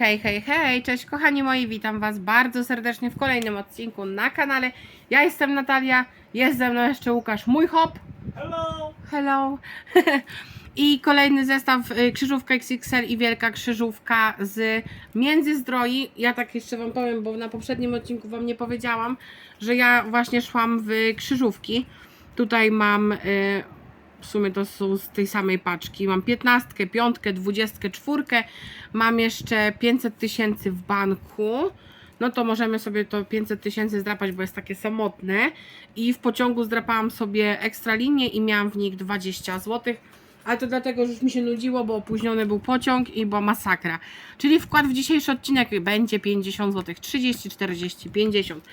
Hej, hej, hej, cześć kochani moi, witam Was bardzo serdecznie w kolejnym odcinku na kanale. Ja jestem Natalia, jest ze mną jeszcze Łukasz, mój hop. Hello! Hello. I kolejny zestaw y, krzyżówka XXL i wielka krzyżówka z Międzyzdroi. Ja tak jeszcze Wam powiem, bo na poprzednim odcinku Wam nie powiedziałam, że ja właśnie szłam w krzyżówki. Tutaj mam, y, w sumie to są z tej samej paczki, mam 15, 5, 24, mam jeszcze 500 tysięcy w banku. No to możemy sobie to 500 tysięcy zdrapać, bo jest takie samotne. I w pociągu zdrapałam sobie ekstra linię i miałam w nich 20 zł. Ale to dlatego, że już mi się nudziło, bo opóźniony był pociąg i była masakra. Czyli wkład w dzisiejszy odcinek będzie 50 zł, 30, 40, 50.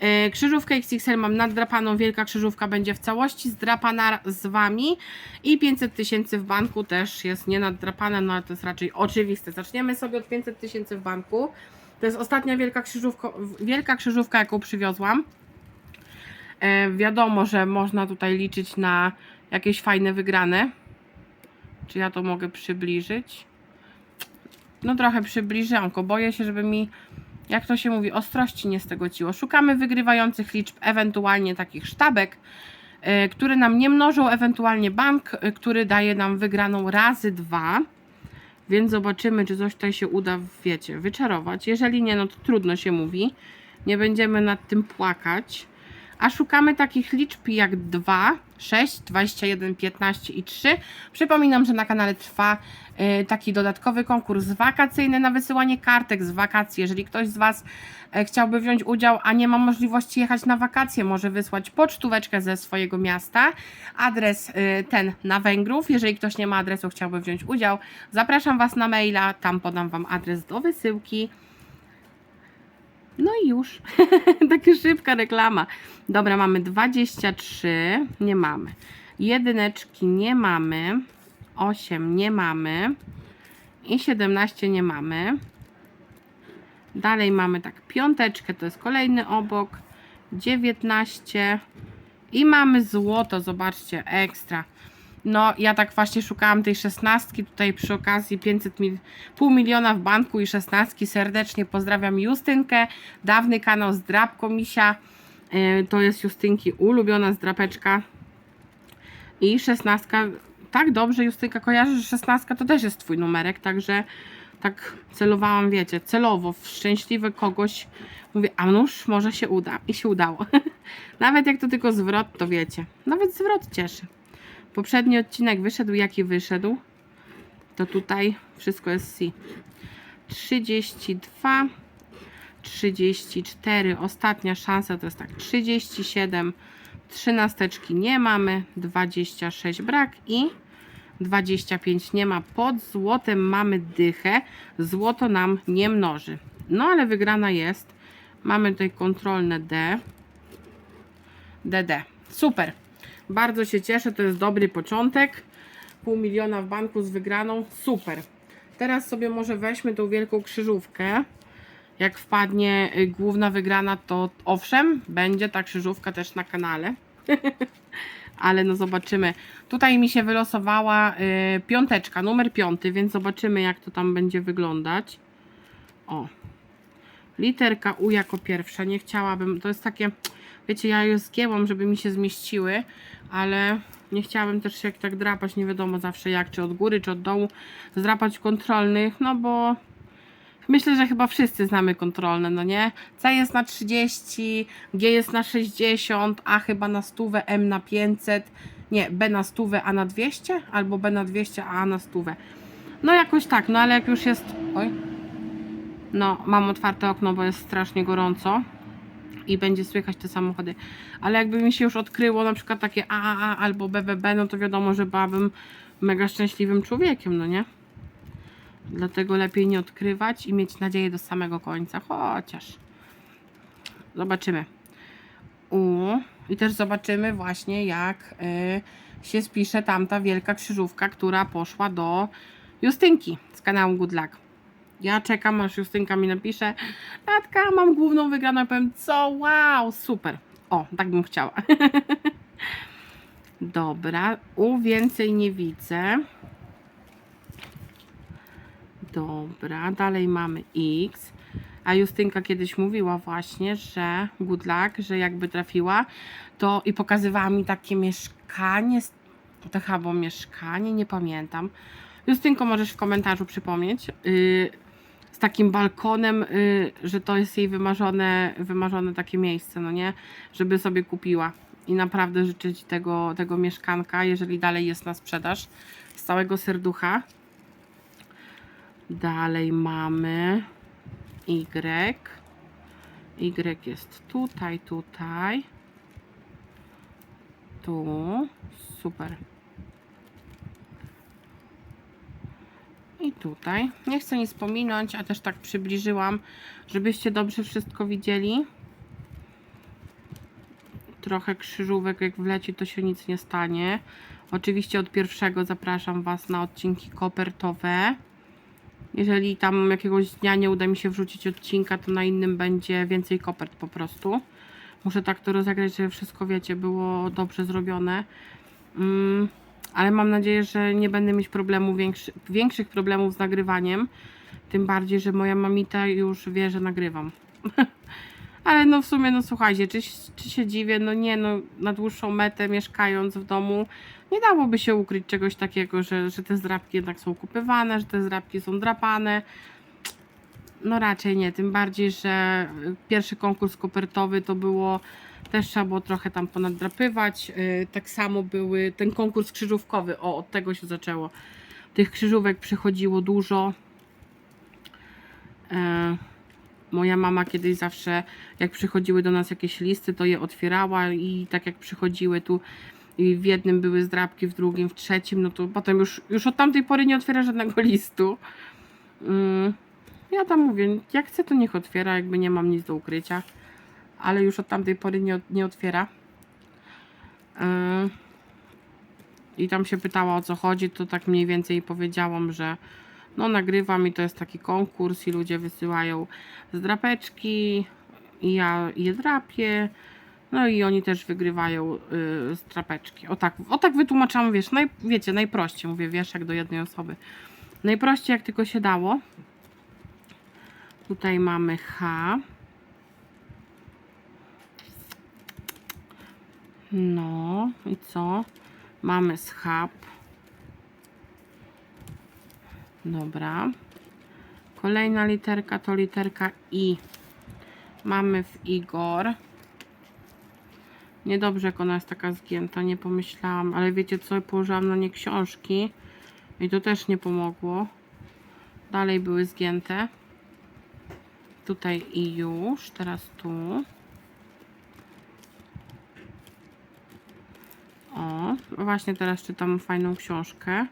E, Krzyżówkę XXL mam naddrapaną, wielka krzyżówka będzie w całości zdrapana z Wami i 500 tysięcy w banku też jest nienaddrapane, no ale to jest raczej oczywiste. Zaczniemy sobie od 500 tysięcy w banku. To jest ostatnia wielka krzyżówka, wielka krzyżówka, jaką przywiozłam. E, wiadomo, że można tutaj liczyć na jakieś fajne wygrane. Czy ja to mogę przybliżyć? No trochę przybliżanko. Boję się, żeby mi, jak to się mówi, ostrości nie stegociło. Szukamy wygrywających liczb, ewentualnie takich sztabek, e, które nam nie mnożą, ewentualnie bank, e, który daje nam wygraną razy dwa. Więc zobaczymy, czy coś tutaj się uda, wiecie, wyczarować. Jeżeli nie, no to trudno się mówi. Nie będziemy nad tym płakać. A szukamy takich liczb jak 2, 6, 21, 15 i 3. Przypominam, że na kanale trwa y, taki dodatkowy konkurs wakacyjny na wysyłanie kartek z wakacji. Jeżeli ktoś z Was e, chciałby wziąć udział, a nie ma możliwości jechać na wakacje, może wysłać pocztóweczkę ze swojego miasta. Adres y, ten na Węgrów. Jeżeli ktoś nie ma adresu, chciałby wziąć udział, zapraszam Was na maila. Tam podam Wam adres do wysyłki. No i już. Taka szybka reklama. Dobra, mamy 23. Nie mamy. Jedyneczki nie mamy. 8 nie mamy. I 17 nie mamy. Dalej mamy tak piąteczkę, to jest kolejny obok. 19. I mamy złoto, zobaczcie, ekstra. No, ja tak właśnie szukałam tej szesnastki, tutaj przy okazji 500 mil, pół miliona w banku i szesnastki. Serdecznie pozdrawiam Justynkę, dawny kanał Zdrabko Misia. Yy, to jest Justynki ulubiona zdrapeczka. I szesnastka, tak dobrze Justynka kojarzy, że szesnastka to też jest twój numerek, także tak celowałam, wiecie, celowo w szczęśliwy kogoś. Mówię, a nuż może się uda. I się udało. Nawet jak to tylko zwrot, to wiecie. Nawet zwrot cieszy. Poprzedni odcinek wyszedł, jaki wyszedł. To tutaj wszystko jest C. 32, 34, ostatnia szansa to jest tak 37, trzynasteczki nie mamy, 26 brak i 25 nie ma. Pod złotem mamy dychę, złoto nam nie mnoży. No ale wygrana jest. Mamy tutaj kontrolne D. DD. Super. Bardzo się cieszę, to jest dobry początek. Pół miliona w banku z wygraną. Super. Teraz sobie może weźmy tą wielką krzyżówkę. Jak wpadnie y, główna wygrana, to owszem, będzie ta krzyżówka też na kanale. Ale no zobaczymy. Tutaj mi się wylosowała y, piąteczka, numer piąty, więc zobaczymy jak to tam będzie wyglądać. O. Literka U jako pierwsza. Nie chciałabym, to jest takie, wiecie, ja je zgięłam, żeby mi się zmieściły, ale nie chciałabym też się jak tak drapać, nie wiadomo zawsze jak, czy od góry, czy od dołu, zdrapać kontrolnych, no bo myślę, że chyba wszyscy znamy kontrolne, no nie? C jest na 30, G jest na 60, A chyba na 100, M na 500, nie, B na 100, A na 200, albo B na 200, a na 100. No jakoś tak, no ale jak już jest, oj, no mam otwarte okno, bo jest strasznie gorąco i będzie słychać te samochody. Ale jakby mi się już odkryło na przykład takie AAA albo BBB, no to wiadomo, że byłabym mega szczęśliwym człowiekiem, no nie? Dlatego lepiej nie odkrywać i mieć nadzieję do samego końca. Chociaż. Zobaczymy. U. I też zobaczymy właśnie jak y, się spisze tamta wielka krzyżówka, która poszła do Justynki z kanału Good Luck. Ja czekam, aż Justynka mi napisze Tatka, mam główną wygraną. Ja powiem, co? Wow, super. O, tak bym chciała. Dobra, u więcej nie widzę. Dobra, dalej mamy X. A Justynka kiedyś mówiła właśnie, że good luck, że jakby trafiła, to i pokazywała mi takie mieszkanie, to chyba mieszkanie, nie pamiętam. Justynko, możesz w komentarzu przypomnieć, yy, takim balkonem, yy, że to jest jej wymarzone, wymarzone takie miejsce, no nie, żeby sobie kupiła. I naprawdę życzę Ci tego, tego mieszkanka, jeżeli dalej jest na sprzedaż, z całego serducha. Dalej mamy Y. Y jest tutaj, tutaj. Tu. Super. Tutaj. Nie chcę nic pominąć, a też tak przybliżyłam, żebyście dobrze wszystko widzieli. Trochę krzyżówek, jak wleci, to się nic nie stanie. Oczywiście od pierwszego zapraszam Was na odcinki kopertowe. Jeżeli tam jakiegoś dnia nie uda mi się wrzucić odcinka, to na innym będzie więcej kopert po prostu. Muszę tak to rozegrać, żeby wszystko wiecie, było dobrze zrobione. Mm, ale mam nadzieję, że nie będę mieć problemu większy, większych problemów z nagrywaniem. Tym bardziej, że moja mamita już wie, że nagrywam. ale no w sumie, no słuchajcie, czy, czy się dziwię? No nie, no na dłuższą metę mieszkając w domu nie dałoby się ukryć czegoś takiego, że, że te zdrabki jednak są kupywane, że te zdrabki są drapane. No raczej nie, tym bardziej, że pierwszy konkurs kopertowy to było też trzeba było trochę tam ponaddrapywać. Yy, Tak samo były ten konkurs krzyżówkowy, o od tego się zaczęło. Tych krzyżówek przychodziło dużo. Yy, Moja mama kiedyś zawsze, jak przychodziły do nas jakieś listy, to je otwierała i tak jak przychodziły tu i w jednym były zdrabki, w drugim, w trzecim, no to potem już, już od tamtej pory nie otwiera żadnego listu. Mm, Ja tam mówię, jak chce to niech otwiera, jakby nie mam nic do ukrycia, ale już od tamtej pory nie, nie otwiera. Yy, I tam się pytała o co chodzi, to tak mniej więcej powiedziałam, że no nagrywam i to jest taki konkurs i ludzie wysyłają zdrapeczki i ja je drapię. No i oni też wygrywają yy, strapeczki. O tak, o tak wytłumaczam, wiesz, naj, wiecie, najprościej mówię, wiesz, jak do jednej osoby. Najprościej jak tylko się dało. Tutaj mamy H. No i co? Mamy schab. Dobra. Kolejna literka to literka I. Mamy w Igor. Niedobrze, jak ona jest taka zgięta, nie pomyślałam, ale wiecie co, położyłam na nie książki i to też nie pomogło. Dalej były zgięte. Tutaj i już, teraz tu. O, właśnie teraz czytam fajną książkę.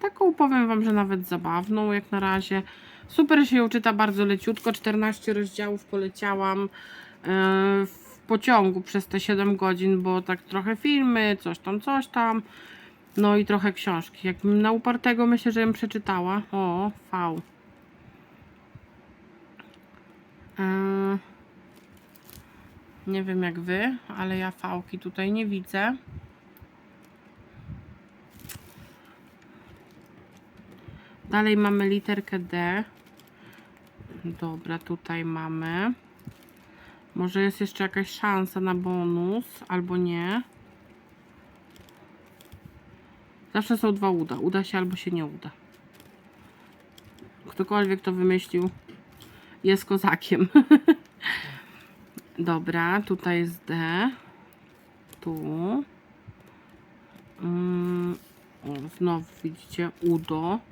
Taką powiem Wam, że nawet zabawną jak na razie. Super się ją czyta bardzo leciutko. 14 rozdziałów poleciałam. Yy, w pociągu przez te 7 godzin, bo tak trochę filmy, coś tam, coś tam. No i trochę książki. Jakbym na upartego myślę, że bym przeczytała. O, V. Yy, nie wiem jak wy, ale ja fałki tutaj nie widzę. Dalej mamy literkę D. Dobra, tutaj mamy. Może jest jeszcze jakaś szansa na bonus, albo nie. Zawsze są dwa uda. Uda się albo się nie uda. Ktokolwiek to wymyślił, jest kozakiem. Dobra, tutaj jest D. Tu. Mm, o, znowu widzicie udo.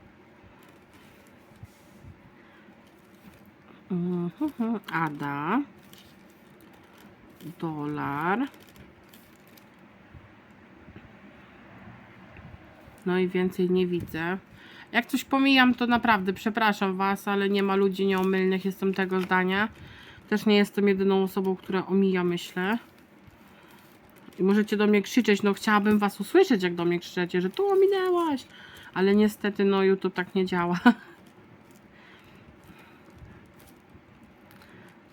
Ada. Dolar. No i więcej nie widzę. Jak coś pomijam, to naprawdę przepraszam Was, ale nie ma ludzi nieomylnych, jestem tego zdania. Też nie jestem jedyną osobą, która omija, myślę. I możecie do mnie krzyczeć, no chciałabym Was usłyszeć, jak do mnie krzyczecie, że tu ominęłaś. Ale niestety, no YouTube tak nie działa.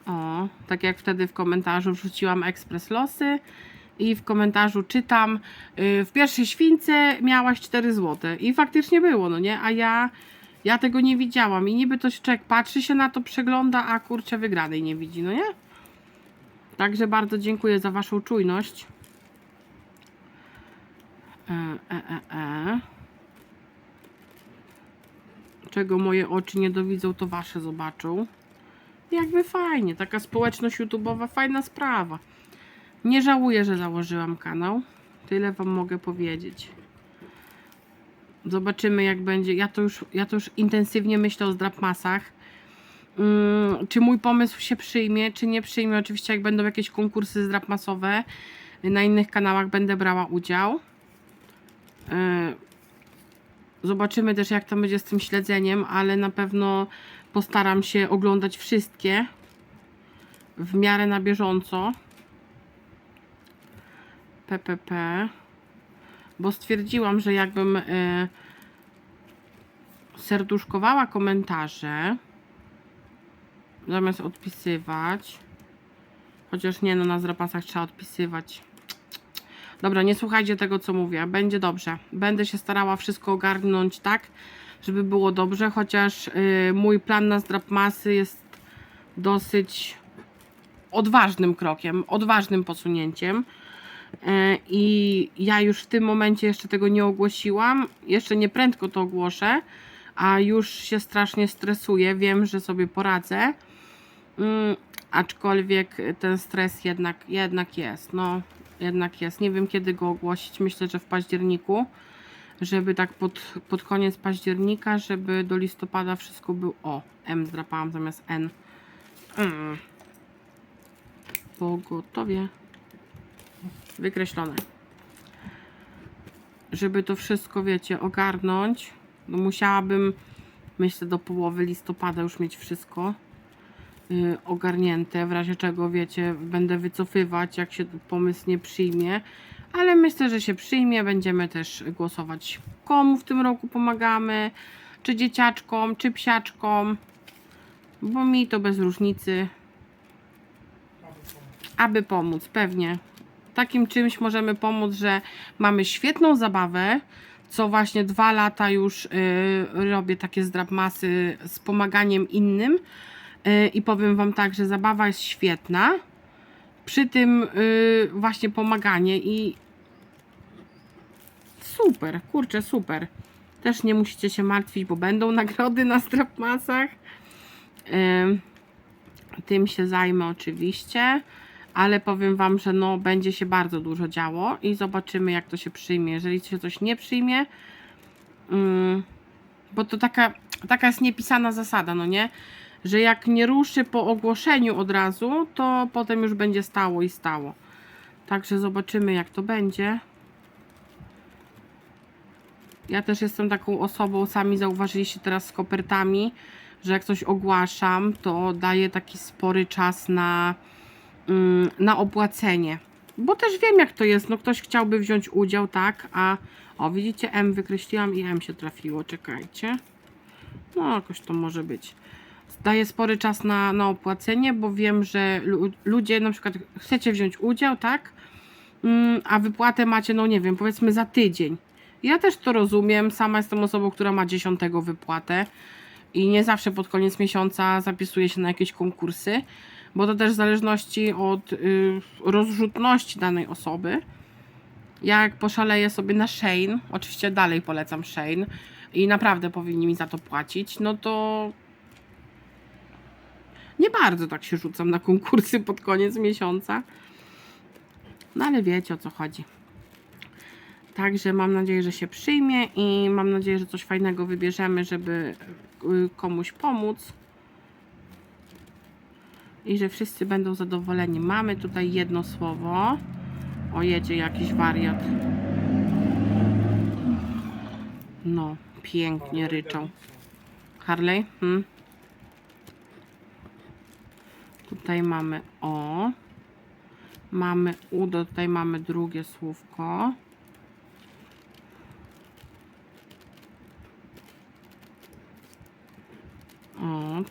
O, tak jak wtedy w komentarzu wrzuciłam ekspres losy i w komentarzu czytam y, w pierwszej śwince miałaś 4 zł i faktycznie było, no nie? A ja Ja tego nie widziałam i niby to się człowiek patrzy się na to, przegląda, a kurczę wygranej nie widzi, no nie? Także bardzo dziękuję za Waszą czujność. E, e, e, e. Czego moje oczy nie dowidzą, to Wasze zobaczą. Jakby fajnie, taka społeczność YouTube'owa, fajna sprawa. Nie żałuję, że założyłam kanał. Tyle Wam mogę powiedzieć. Zobaczymy jak będzie. Ja to już, ja to już intensywnie myślę o zdrapmasach. Mm, czy mój pomysł się przyjmie, czy nie przyjmie. Oczywiście jak będą jakieś konkursy zdrapmasowe na innych kanałach będę brała udział. E, Zobaczymy też jak to będzie z tym śledzeniem, ale na pewno postaram się oglądać wszystkie w miarę na bieżąco. PPP. Bo stwierdziłam, że jakbym e, serduszkowała komentarze zamiast odpisywać. Chociaż nie, no na zrapasach trzeba odpisywać. Dobra, nie słuchajcie tego, co mówię. Będzie dobrze. Będę się starała wszystko ogarnąć tak, żeby było dobrze, chociaż y, mój plan na zdrapmasy jest dosyć odważnym krokiem, odważnym posunięciem. Y, I ja już w tym momencie jeszcze tego nie ogłosiłam. Jeszcze nie prędko to ogłoszę, a już się strasznie stresuję. Wiem, że sobie poradzę. Mm, aczkolwiek ten stres jednak, jednak jest. No, jednak jest. Nie wiem kiedy go ogłosić. Myślę, że w październiku. Żeby tak pod, pod koniec października, żeby do listopada wszystko było. O, M zdrapałam zamiast N. Mm. Pogotowie. Wykreślone. Żeby to wszystko, wiecie, ogarnąć, no musiałabym, myślę, do połowy listopada już mieć wszystko y, ogarnięte, w razie czego wiecie, będę wycofywać, jak się pomysł nie przyjmie, ale myślę, że się przyjmie, będziemy też głosować komu w tym roku pomagamy, czy dzieciaczkom, czy psiaczkom, bo mi to bez różnicy, aby pomóc, pewnie. Takim czymś możemy pomóc, że mamy świetną zabawę, co właśnie dwa lata już y, robię takie zdrapmasy z pomaganiem innym, Y, I powiem Wam tak, że zabawa jest świetna. Przy tym y, właśnie pomaganie i super, kurczę, super. Też nie musicie się martwić, bo będą nagrody na strapmasach. Tym się zajmę oczywiście, ale powiem Wam, że no będzie się bardzo dużo działo i zobaczymy jak to się przyjmie. Jeżeli się coś nie przyjmie, ym, bo to taka, taka jest niepisana zasada, no nie? że jak nie ruszy po ogłoszeniu od razu, to potem już będzie stało i stało. Także zobaczymy, jak to będzie. Ja też jestem taką osobą, sami zauważyliście teraz z kopertami, że jak coś ogłaszam, to daję taki spory czas na, mm, na opłacenie. Bo też wiem, jak to jest. No, ktoś chciałby wziąć udział, tak? A o, widzicie, M wykreśliłam i M się trafiło. Czekajcie. No, jakoś to może być daję spory czas na, na opłacenie, bo wiem, że lu ludzie na przykład chcecie wziąć udział, tak? Mm, a wypłatę macie, no nie wiem, powiedzmy za tydzień. Ja też to rozumiem, sama jestem osobą, która ma 10 wypłatę i nie zawsze pod koniec miesiąca zapisuje się na jakieś konkursy, bo to też w zależności od y, rozrzutności danej osoby. Ja jak poszaleję sobie na Shane, oczywiście dalej polecam Shane i naprawdę powinni mi za to płacić, no to nie bardzo tak się rzucam na konkursy pod koniec miesiąca. No ale wiecie o co chodzi. Także mam nadzieję, że się przyjmie i mam nadzieję, że coś fajnego wybierzemy, żeby y, komuś pomóc. I że wszyscy będą zadowoleni. Mamy tutaj jedno słowo. O, jedzie jakiś wariat. No, pięknie ryczą. Harley? Hmm? Tutaj mamy O. Mamy U, tutaj mamy drugie słówko.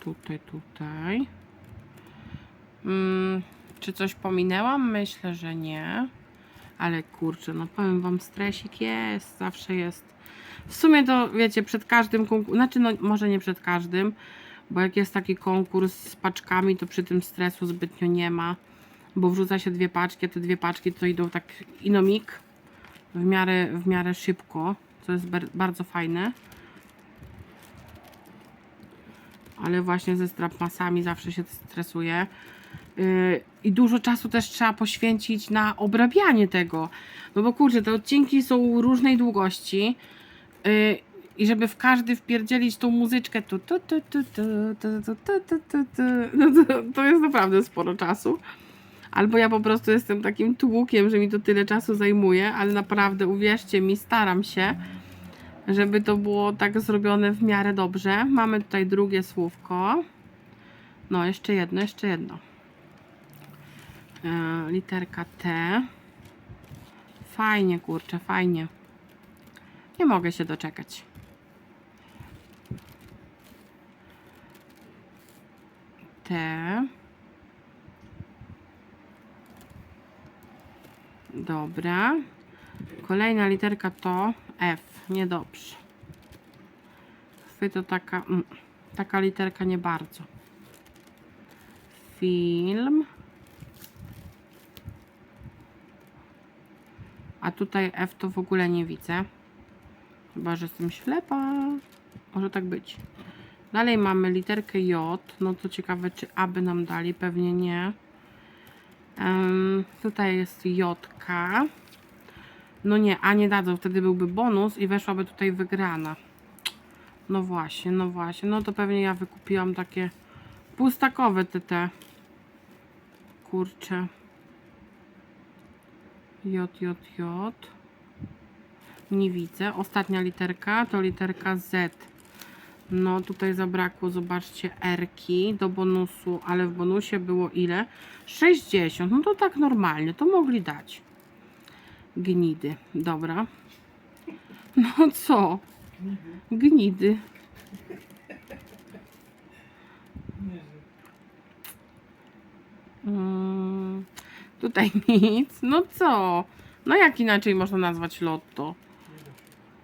Tutaj, tutaj. Hmm, czy coś pominęłam? Myślę, że nie. Ale kurczę, no powiem wam, stresik jest, zawsze jest. W sumie to wiecie, przed każdym konkursem, znaczy no może nie przed każdym, bo jak jest taki konkurs z paczkami, to przy tym stresu zbytnio nie ma, bo wrzuca się dwie paczki, a te dwie paczki to idą tak inomik w miarę, w miarę szybko, co jest bardzo fajne. Ale właśnie ze strapmasami zawsze się stresuję. Yy, I dużo czasu też trzeba poświęcić na obrabianie tego. No bo kurczę, te odcinki są różnej długości. Yy, I żeby w każdy wpierdzielić tą muzyczkę, tu, tu, tu, tu, tu, tu, tu, tu, tu, tu, tu, no to, to jest naprawdę sporo czasu. Albo ja po prostu jestem takim tłukiem, że mi to tyle czasu zajmuje, ale naprawdę uwierzcie mi, staram się, żeby to było tak zrobione w miarę dobrze. Mamy tutaj drugie słówko. No, jeszcze jedno, jeszcze jedno. E, literka T. Fajnie, kurczę, fajnie. Nie mogę się doczekać. T. Dobra. Kolejna literka to F. Niedobrze. Chwy to taka, mm, taka literka nie bardzo. Film. A tutaj F to w ogóle nie widzę. Chyba, że jestem ślepa. Może tak być. Dalej mamy literkę J. No to ciekawe, czy A by nam dali. Pewnie nie. Em, tutaj jest J. No nie, A nie dadzą. Wtedy byłby bonus i weszłaby tutaj wygrana. No właśnie, no właśnie. No to pewnie ja wykupiłam takie pustakowe te te. Kurcze. J, J, J. Nie widzę. Ostatnia literka to literka Z. No tutaj zabrakło, zobaczcie, R-ki do bonusu, ale w bonusie było ile? 60. No to tak normalnie, to mogli dać. Gnidy, dobra. No co? Gnidy. Mm, tutaj nic. No co? No jak inaczej można nazwać lotto?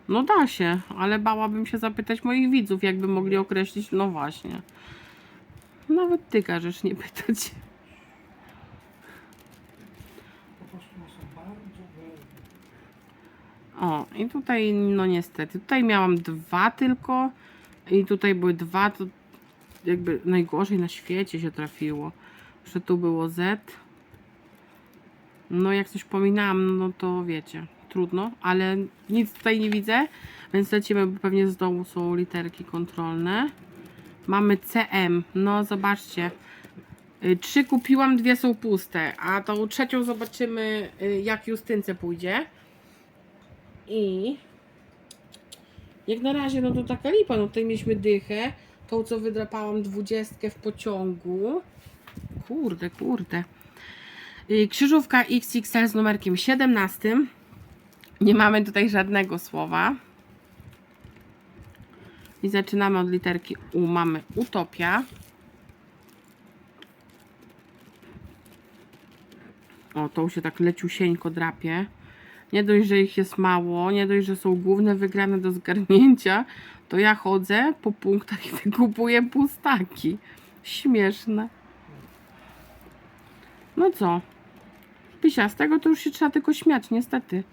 No da się, ale bałabym się zapytać moich widzów, jakby mogli określić. No właśnie. Nawet ty każesz nie pytać. Po prostu one są bardzo wolne. O, i tutaj, no niestety, tutaj miałam dwa tylko i tutaj były dwa, to jakby najgorzej na świecie się trafiło, że tu było Z. No jak coś pominęłam, no to wiecie, trudno, ale nic tutaj nie widzę, więc lecimy, bo pewnie z dołu są literki kontrolne. Mamy CM, no zobaczcie, Y, Trzy kupiłam, dwie są puste, a tą trzecią zobaczymy, y, jak Justynce pójdzie. I jak na razie, no to taka lipa, no tutaj mieliśmy dychę, tą co wydrapałam dwudziestkę w pociągu. Kurde, kurde. Y, Krzyżówka XXL z numerkiem 17. Nie mamy tutaj żadnego słowa. I zaczynamy od literki U. Mamy Utopia. O, tą się tak leciusieńko drapie. Nie dość, że ich jest mało, nie dość, że są główne wygrane do zgarnięcia, to ja chodzę po punktach i wykupuję pustaki. Śmieszne. No co? Pisia, z tego to już się trzeba tylko śmiać, niestety.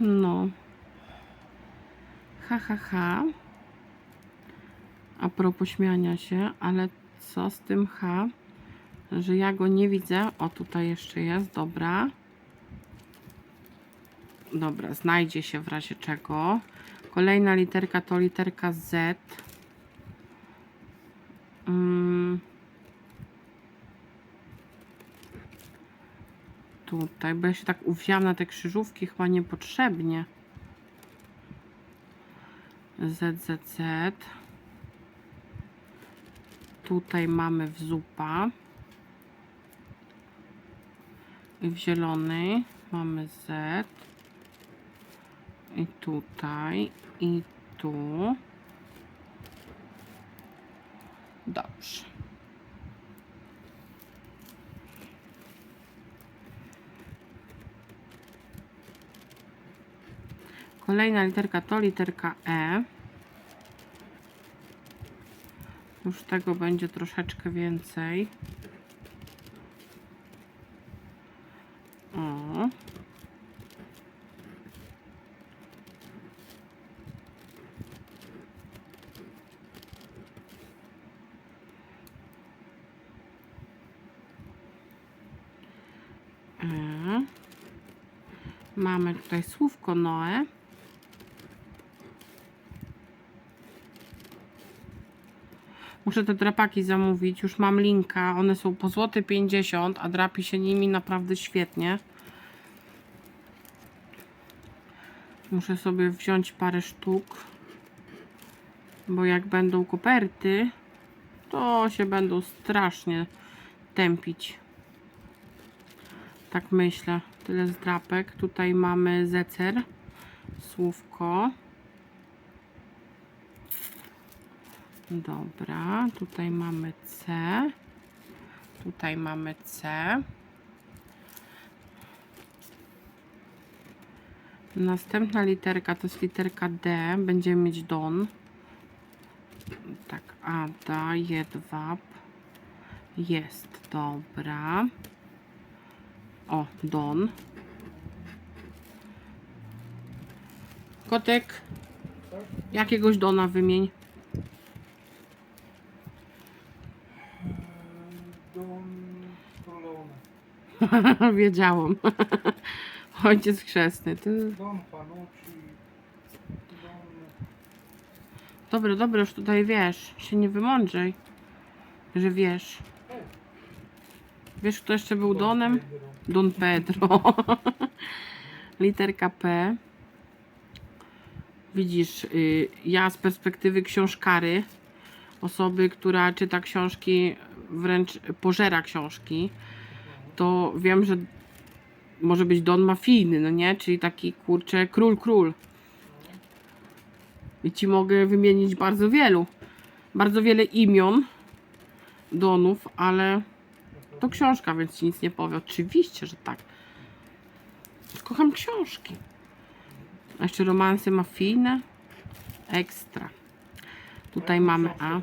No. Ha, ha, ha. A propos śmiania się, ale co z tym H? Że ja go nie widzę. O, tutaj jeszcze jest, dobra. Dobra, znajdzie się w razie czego. Kolejna literka to literka Z. Mm. Tutaj, bo ja się tak uwzięłam na te krzyżówki chyba niepotrzebnie. ZZZ. Tutaj mamy w zupa i w zielonej mamy Z. I tutaj. I tu. Dobrze. Kolejna literka to literka E. Już tego będzie troszeczkę więcej. O. E. Mamy tutaj słówko Noe. Muszę te drapaki zamówić. Już mam linka. One są po złoty 50, a drapi się nimi naprawdę świetnie. Muszę sobie wziąć parę sztuk. Bo jak będą koperty, to się będą strasznie tępić. Tak myślę. Tyle z drapek. Tutaj mamy zecer. Słówko. Dobra, tutaj mamy C. Tutaj mamy C. Następna literka to jest literka D. Będziemy mieć Don. Tak, Ada, Jedwab. Jest, dobra. O, Don. Kotek, jakiegoś Dona wymień. Eee, Don Corleone. Wiedziałam. Ojciec chrzestny. Ty... Dobra, dobra, już tutaj wiesz. Się nie wymądrzej, że wiesz. Wiesz, kto jeszcze był Don Donem? Don Pedro. Literka P. Widzisz, y, ja z perspektywy książkary, osoby, która czyta książki, wręcz pożera książki, to wiem, że może być Don mafijny, no nie? Czyli taki kurczę król, król. I ci mogę wymienić bardzo wielu. Bardzo wiele imion Donów, ale to książka, więc ci nic nie powie. Oczywiście, że tak. Kocham książki. A jeszcze romanse mafijne. Ekstra. Tutaj mamy A.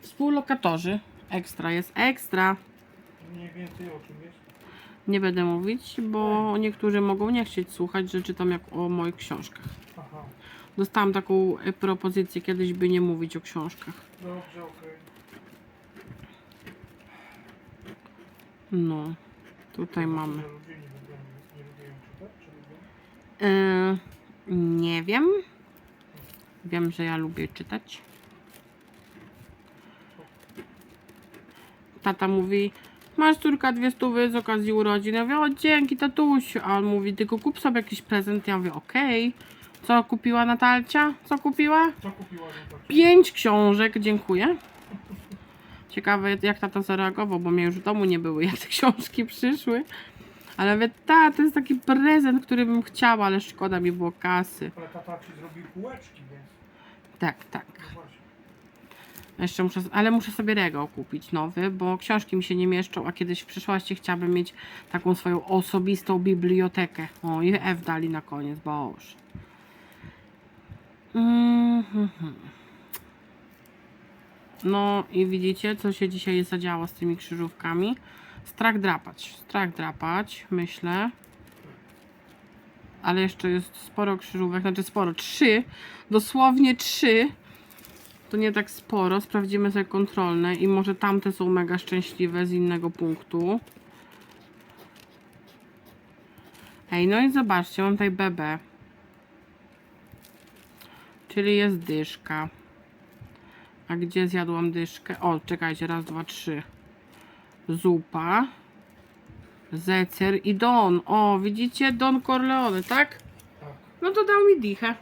Współlokatorzy. Ekstra jest ekstra. Mniej więcej o czym jest? Nie będę mówić, bo niektórzy mogą nie chcieć słuchać, że czytam jak o moich książkach. Aha, Dostałam taką e, propozycję kiedyś, by nie mówić o książkach. dobrze, okej. No, tutaj mamy. Że ludzie nie lubią, nie lubią czytać, czy lubią? Yy, nie wiem. Wiem, że ja lubię czytać. Tata mówi, masz córka dwie stówy z okazji urodzin. Ja mówię, o dzięki tatusiu. A on mówi, tylko kup sobie jakiś prezent. Ja mówię, okej. Co kupiła Natalcia? Co kupiła? Co kupiła tak? Pięć książek, dziękuję. Ciekawe jak tata zareagował, bo mnie już w domu nie były, jak te książki przyszły. Ale mówię, ta, to jest taki prezent, który bym chciała, ale szkoda mi było kasy. Ale tata ci zrobił półeczki, więc Tak, tak. Jeszcze muszę, ale muszę sobie regał kupić nowy, bo książki mi się nie mieszczą, a kiedyś w przyszłości chciałabym mieć taką swoją osobistą bibliotekę. O, i F dali na koniec, boż. Mhm. No i widzicie, co się dzisiaj zadziało z tymi krzyżówkami. Strach drapać, strach drapać, myślę. Ale jeszcze jest sporo krzyżówek, znaczy sporo, trzy, dosłownie trzy. To nie tak sporo. Sprawdzimy sobie kontrolne i może tamte są mega szczęśliwe z innego punktu. Ej, no i zobaczcie, mam tutaj BB. Czyli jest dyszka. A gdzie zjadłam dyszkę? O, czekajcie, raz, dwa, trzy. Zupa. Zecer i Don. O, widzicie? Don Corleone, tak? Tak, No to dał mi dichę.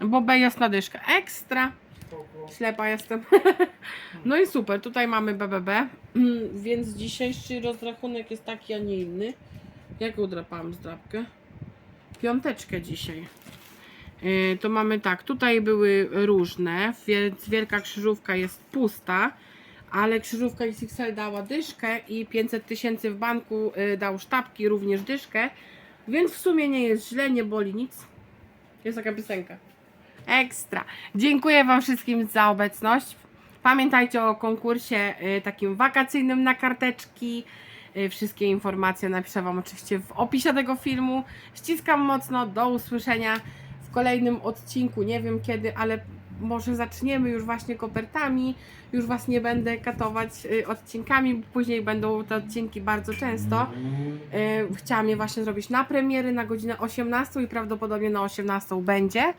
Bo B jest na dyszkę. Ekstra. Ślepa jestem. No i super, tutaj mamy BBB, mm, więc dzisiejszy rozrachunek jest taki, a nie inny. Jak udrapałam zdrapkę? Piąteczkę dzisiaj. Yy, to mamy tak, tutaj były różne, więc wielka krzyżówka jest pusta, ale krzyżówka XXL dała dyszkę i 500 tysięcy w banku yy, dał sztabki, również dyszkę, więc w sumie nie jest źle, nie boli nic. Jest taka piosenka. Ekstra. Dziękuję Wam wszystkim za obecność. Pamiętajcie o konkursie y, takim wakacyjnym na karteczki. Y, Wszystkie informacje napiszę Wam oczywiście w opisie tego filmu. Ściskam mocno. Do usłyszenia w kolejnym odcinku. Nie wiem kiedy, ale może zaczniemy już właśnie kopertami. Już Was nie będę katować y, odcinkami, bo później będą te odcinki bardzo często. Chciałam je właśnie zrobić na premiery na godzinę 18 i prawdopodobnie na 18 będzie.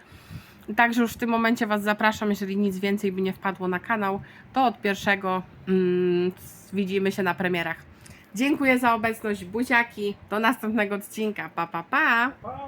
Także już w tym momencie Was zapraszam, jeżeli nic więcej by nie wpadło na kanał, to od pierwszego mm, widzimy się na premierach. Dziękuję za obecność, buziaki. Do następnego odcinka. Pa, pa, pa. Pa!